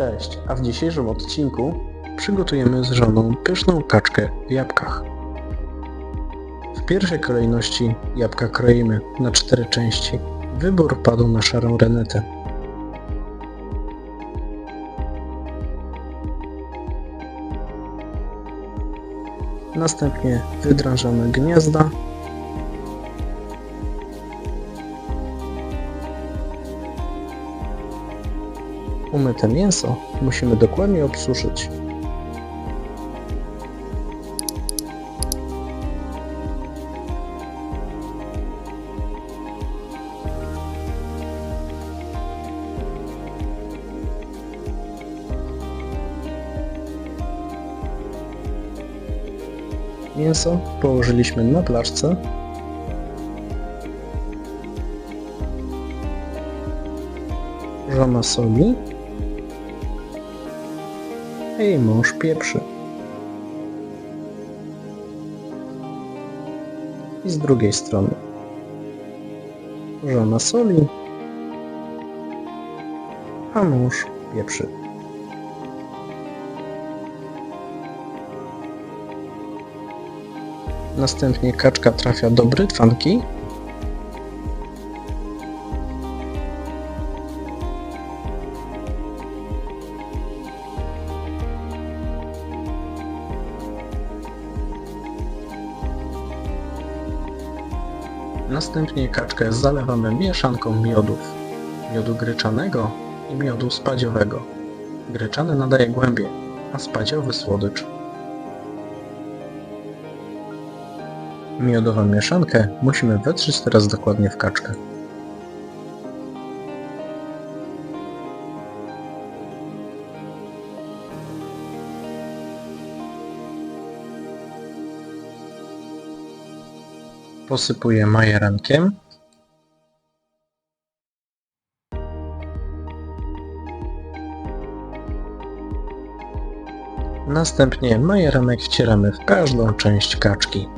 Cześć, a w dzisiejszym odcinku przygotujemy z żoną pyszną kaczkę w jabłkach. W pierwszej kolejności jabłka kroimy na cztery części. Wybór padł na szarą renetę. Następnie wydrążamy gniazda Umyte mięso musimy dokładnie obsuszyć. Mięso położyliśmy na blaszce. Żona soli a jej mąż pieprzy. I z drugiej strony żona soli, a mąż pieprzy. Następnie kaczka trafia do brytwanki. Następnie kaczkę zalewamy mieszanką miodów. Miodu gryczanego i miodu spadziowego. Gryczany nadaje głębię, a spadziowy słodycz. Miodową mieszankę musimy wetrzeć teraz dokładnie w kaczkę. Posypuję majerankiem. Następnie majeranek wcieramy w każdą część kaczki.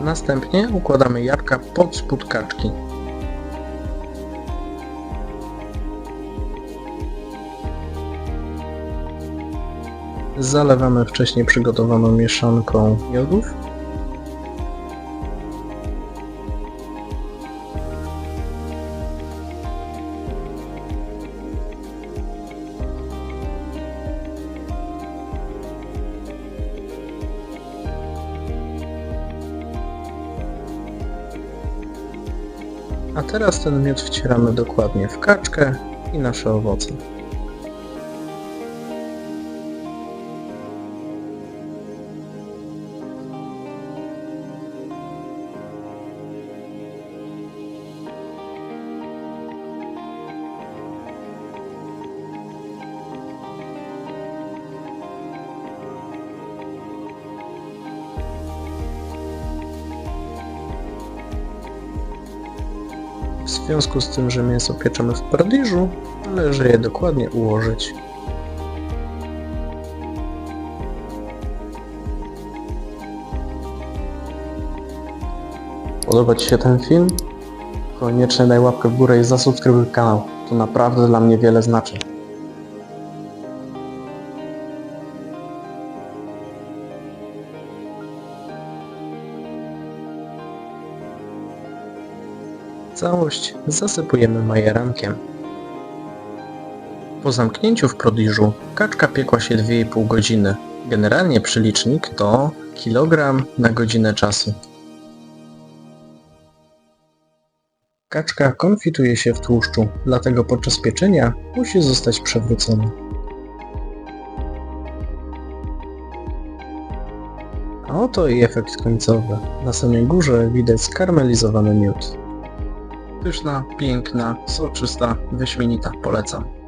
Następnie układamy jabłka pod spód kaczki. Zalewamy wcześniej przygotowaną mieszanką miodów. A teraz ten miód wcieramy dokładnie w kaczkę i nasze owoce. Związku z tym, że mięso pieczemy w paradiżu, należy je dokładnie ułożyć. Podoba Ci się ten film? Koniecznie daj łapkę w górę i zasubskrybuj kanał. To naprawdę dla mnie wiele znaczy. Całość zasypujemy majerankiem. Po zamknięciu w prodiżu kaczka piekła się 2,5 godziny. Generalnie przylicznik to kilogram na godzinę czasu. Kaczka konfituje się w tłuszczu, dlatego podczas pieczenia musi zostać przewrócona. A oto i efekt końcowy. Na samej górze widać skarmelizowany miód. Pyszna, piękna, soczysta, wyśmienita. Polecam.